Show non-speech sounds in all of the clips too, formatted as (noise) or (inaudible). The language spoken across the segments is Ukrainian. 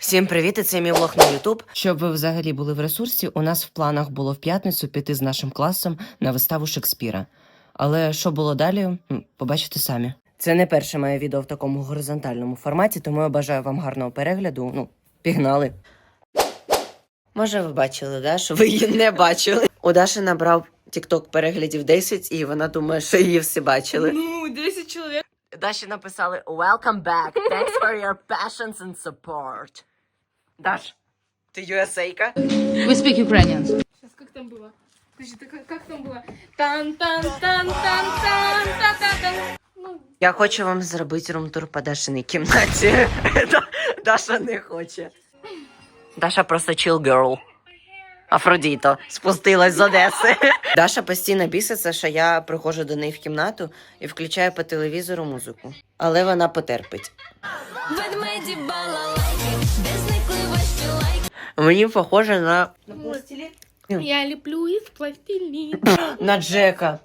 Всім привіт, і це мій влог на Ютуб. Щоб ви взагалі були в ресурсі, у нас в планах було в п'ятницю піти з нашим класом на виставу Шекспіра. Але що було далі, побачите самі. Це не перше моє відео в такому горизонтальному форматі, тому я бажаю вам гарного перегляду. Ну, пігнали. Може, ви бачили, да? що ви її не бачили. (laughs) У Даші набрав TikTok переглядів 10, і вона думає, що її всі бачили. Ну, 10 человек. Даші написали Welcome back. Thanks for your (laughs) patience and support. Даш, ти USA-ка? We speak Ukrainian. Сейчас, как там было? Подожди, так как, как там было? тан тан тан тан тан та та тан Я хочу вам зробити рум-тур по Дашиній кімнаті. (laughs) Даша не хоче. Даша просто chill girl. Афродіто спустилась з Одеси. (laughs) Даша постійно біситься, що я приходжу до неї в кімнату і включаю по телевізору музику. Але вона потерпить. Ведмеді балалайки, лайки? Мені похоже на, я леплю из пластилина. (laughs) на Джека.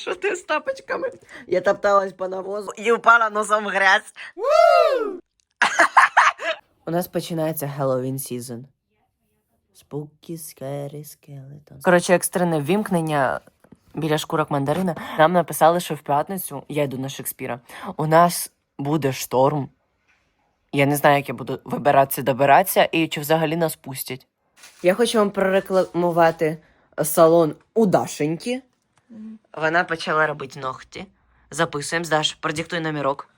Що ти з тапочками? Я топталась по навозу і упала носом в грязь. У нас починається Halloween season. Spooky, scary skeletons. Коротше, екстрене ввімкнення біля шкурок мандарина. Нам написали, що в п'ятницю я йду на Шекспіра. У нас буде шторм. Я не знаю, як я буду вибиратися, добиратися і чи взагалі нас пустять. Я хочу вам прорекламувати салон у Дашеньки. Вона почала робити ногті. Записуємо, Даш, продиктуй номерок.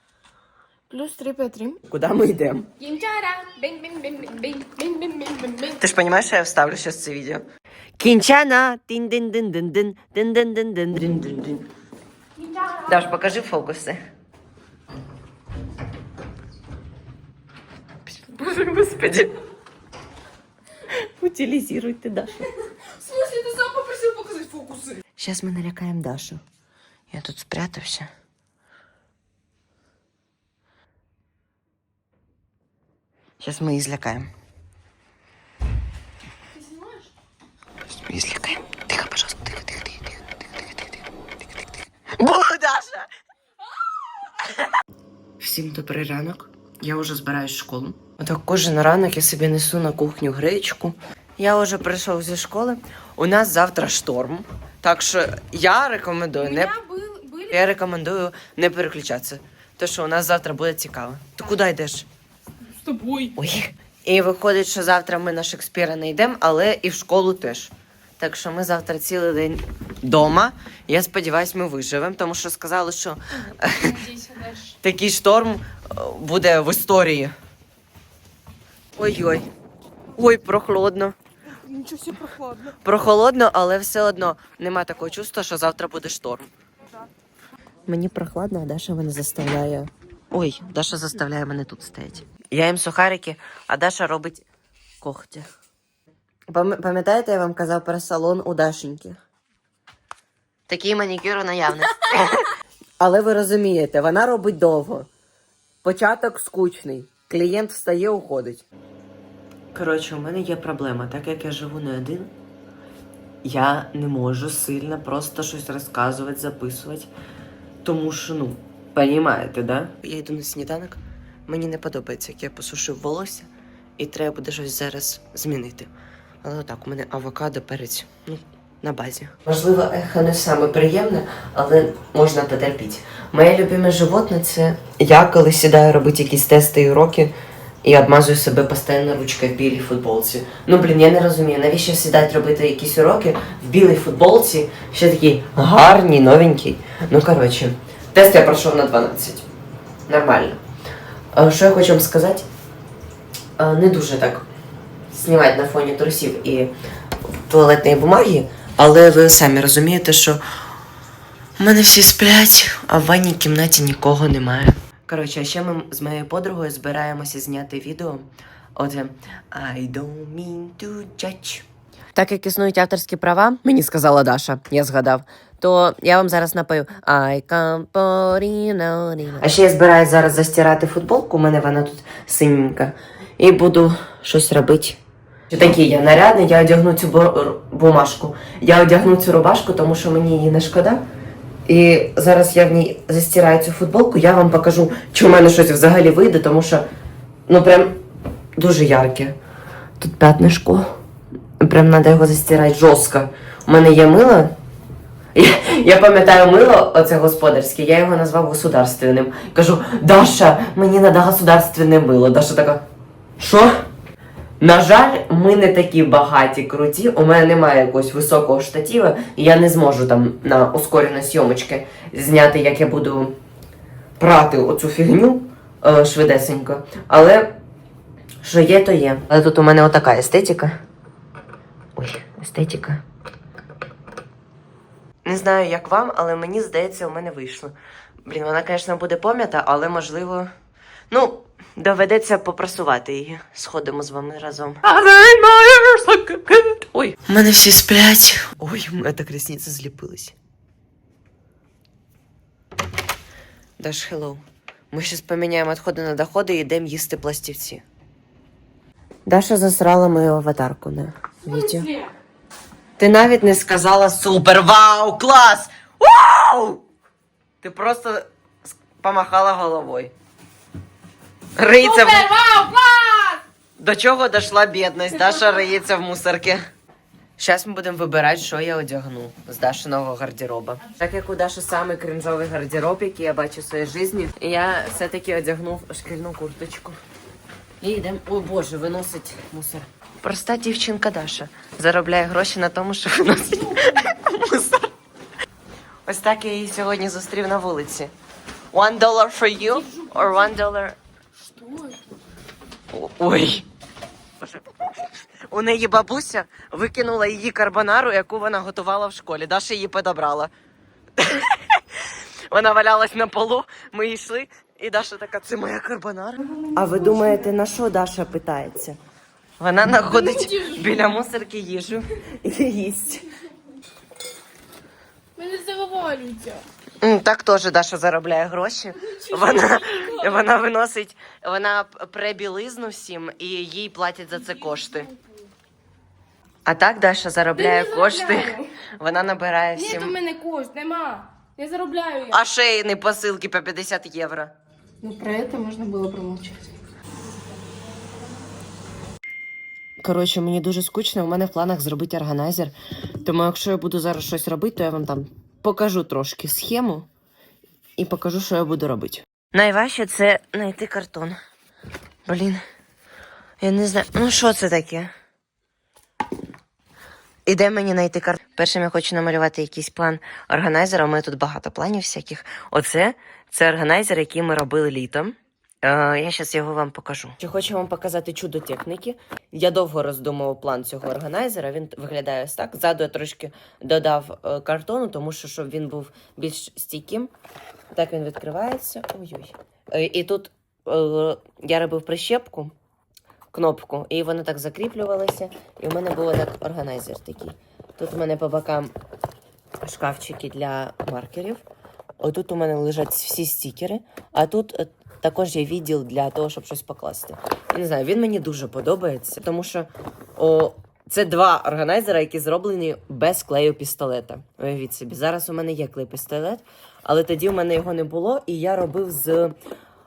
Плюс 3 по 3. Куди ми йдемо? Ти ж розумієш, що я вставлю сейчас це відео. Кінчана! Даш, покажи фокуси. Боже, господи. Утилізируйте Дашу. В смысле, ты сам попросил показать фокусы? Сейчас мы налякаем Дашу. Я тут спрятався. Сейчас мы її злякаємо. Ты снимаешь? Мы її злякаємо. Тихо, пожалуйста, тихо, тихо, тихо, тихо, тихо, тихо, тихо, тихо, тихо, тихо. Бо, Даша! Всім добрий ранок. Я вже збираюсь в школу. Отак кожен ранок я собі несу на кухню гречку. Я вже прийшов зі школи. У нас завтра шторм. Так що я рекомендую не. Я рекомендую не переключатися. То що у нас завтра буде цікаво. Ти куди йдеш? С тобой. Ой. І виходить, що завтра ми на Шекспіра не йдемо, але і в школу теж. Так що ми завтра цілий день вдома. Я сподіваюся, ми виживемо, тому що сказали, що (laughs) такий шторм е, буде в історії. Ой-ой. Ой, прохолодно. Ничего себе прохладно. Прохолодно, але все одно нема такого чувства, що завтра буде шторм. Мені прохладно, а Даша мене заставляє. Ой, Даша заставляє мене тут стояти. Я їм сухарики, а Даша робить когті. Пам- Пам'ятаєте, я вам казав про салон у Дашеньки? Такий манікюр у наявності. (laughs) Але ви розумієте, вона робить довго. Початок скучний. Клієнт встає, уходить. Коротше, у мене є проблема, так як я живу не один. Я не можу сильно просто щось розказувати, записувати. Тому що, ну, понімаєте, да? Я йду на сніданок. Мені не подобається, як я посушив волосся, і треба буде щось зараз змінити. Але отак, у мене авокадо, перець, ну, на базі. Можливо, ехо не саме приємне, але можна потерпіти. Моє любиме животне це я, коли сідаю робити якісь тести і уроки, і обмазую себе постійно ручкою в білій футболці. Ну блін, я не розумію, навіщо сідати робити якісь уроки в білій футболці, ще такий гарний, новенький. Ну коротше, тест я пройшов на 12. Нормально. Що я хочу вам сказати? Не дуже так знімати на фоні трусів і туалетної бумаги, але ви самі розумієте, що у мене всі сплять, а в ванній кімнаті нікого немає. Коротше, а ще ми з моєю подругою збираємося зняти відео. Отже, I don't mean to judge. Так як існують авторські права, мені сказала Даша, я згадав. То я вам зараз напою I for А ще я збираюсь зараз застирати футболку, у мене вона тут синенька. І буду щось робити. Такий я нарядний, я одягну цю бумажку. Я одягну цю рубашку, тому що мені її не шкода. І зараз я в ній застираю цю футболку, я вам покажу, чи у мене щось взагалі вийде, тому що Ну, прям дуже ярке. Тут п'ятнишко. Прям треба його застирати жорстко. У мене є мило. Я, я пам'ятаю мило, оце господарське, я його назвав государственним. Кажу, Даша, мені треба государственне мило. Даша така. Що? На жаль, ми не такі багаті, круті. У мене немає якогось високого штатива, і я не зможу там на ускорені зйомочки зняти, як я буду прати оцю фігню е, швидесенько. Але що є, то є. Але тут у мене отака естетика. Ой, естетика. Не знаю, як вам, але мені здається, у мене вийшло. Блін, вона, звісно, буде пом'ята, але можливо. Ну, доведеться попрасувати її. Сходимо з вами разом. Ой. У мене всі сплять. Ой, у мене так ресниці зліпились. Даш, хеллоу. Ми зараз поміняємо відходи на доходи і йдемо їсти пластівці. Даша засрала мою аватарку на відео. Ти навіть не сказала супер, вау, клас! Вау! Ти просто помахала головою. Риється в... До чого дошла бідність? Даша риється в мусорці. Зараз ми будемо вибирати, що я одягну з Дашиного гардероба. Так як у Даші самий кринжовий гардероб, який я бачу в своїй житті, я все-таки одягнув шкільну курточку. І йдемо. О Боже, виносить мусор. Проста дівчинка Даша заробляє гроші на тому, що виносить мусор. Ось так я її сьогодні зустрів на вулиці. One dollar for you or one dollar... Ой. У неї бабуся викинула її карбонару, яку вона готувала в школі. Даша її подобрала. Вона валялась на полу, ми йшли, і Даша така, це моя карбонара. А ви думаєте, на що Даша питається? Вона знаходить біля мусорки їжу і їсть. Мене завалюється. Так теж Даша заробляє гроші. Вона, вона виносить, вона пре білизну всім і їй платять за це кошти. А так Даша заробляє не кошти. заробляю. Вона набирає Ні, у всім. мене кошт, нема. Я заробляю я. А не посилки по 50 євро. Ну про это можно было промолчать. Коротше, мені дуже скучно. У мене в планах зробити органайзер. Тому якщо я буду зараз щось робити, то я вам там покажу трошки схему і покажу, що я буду робити. Найважче це знайти картон. Блін. Я не знаю. Ну що це таке? І де мені знайти картон? Першим я хочу намалювати якийсь план органайзера. У мене тут багато планів всяких. Оце це органайзер, який ми робили літом. Е, я зараз його вам покажу. Чи хочу вам показати чудо техніки. Я довго роздумував план цього органайзера. Він виглядає ось так. Ззаду я трошки додав е, картону, тому що щоб він був більш стійким. Так він відкривається. Ой-ой. Е, І тут е, я робив прищепку, кнопку, і воно так закріплювалося. І в мене був так органайзер такий. Тут у мене по бокам шкафчики для маркерів. Отут у мене лежать всі стікери, а тут е, також є відділ для того, щоб щось покласти. Я не знаю, він мені дуже подобається, тому що о, це два органайзера, які зроблені без клею пістолета. Уявіть собі, зараз у мене є клей пістолет, але тоді у мене його не було, і я робив з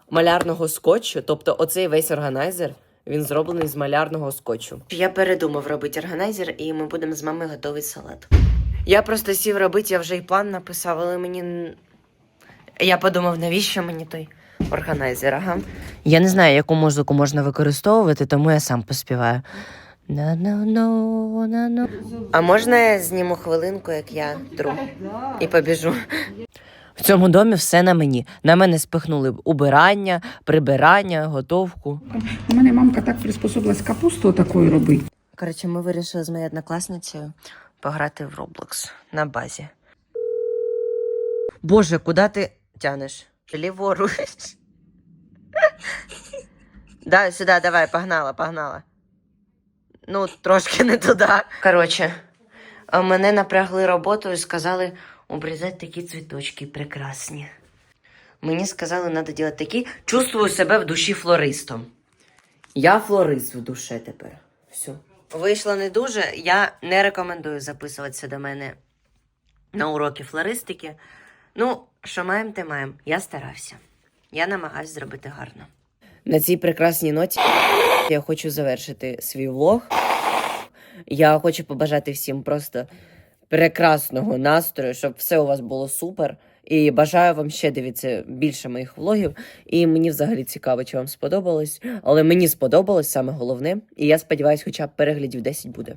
малярного скотчу. Тобто, оцей весь органайзер. Він зроблений з малярного скотчу. Я передумав робити органайзер, і ми будемо з мамою готувати салат. Я просто сів робити, я вже і план написав, але мені. Я подумав, навіщо мені той органайзер, ага. Я не знаю, яку музику можна використовувати, тому я сам поспіваю. А можна я зніму хвилинку, як я тру і побіжу? В цьому домі все на мені. На мене спихнули убирання, прибирання, готовку. У мене мамка так приспособилась капусту такою робити. Коротше, ми вирішили з моєю однокласницею пограти в Roblox на базі. Боже, куди ти тянеш? Ліворуч. Да, сюди, давай, погнала, погнала. Ну, трошки не туди. Коротше, мене напрягли роботу і сказали обрізати такі цвіточки прекрасні. Мені сказали, треба робити такі. Чувствую себе в душі флористом. Я флорист в душе тепер. Все. Вийшло не дуже. Я не рекомендую записуватися до мене на уроки флористики. Ну, що маємо, те маємо. Я старався. Я намагаюся зробити гарно. На цій прекрасній ноті я хочу завершити свій влог. Я хочу побажати всім просто прекрасного настрою, щоб все у вас було супер. І бажаю вам ще дивитися більше моїх влогів. І мені взагалі цікаво, чи вам сподобалось. Але мені сподобалось саме головне. І я сподіваюся, хоча б переглядів 10 буде.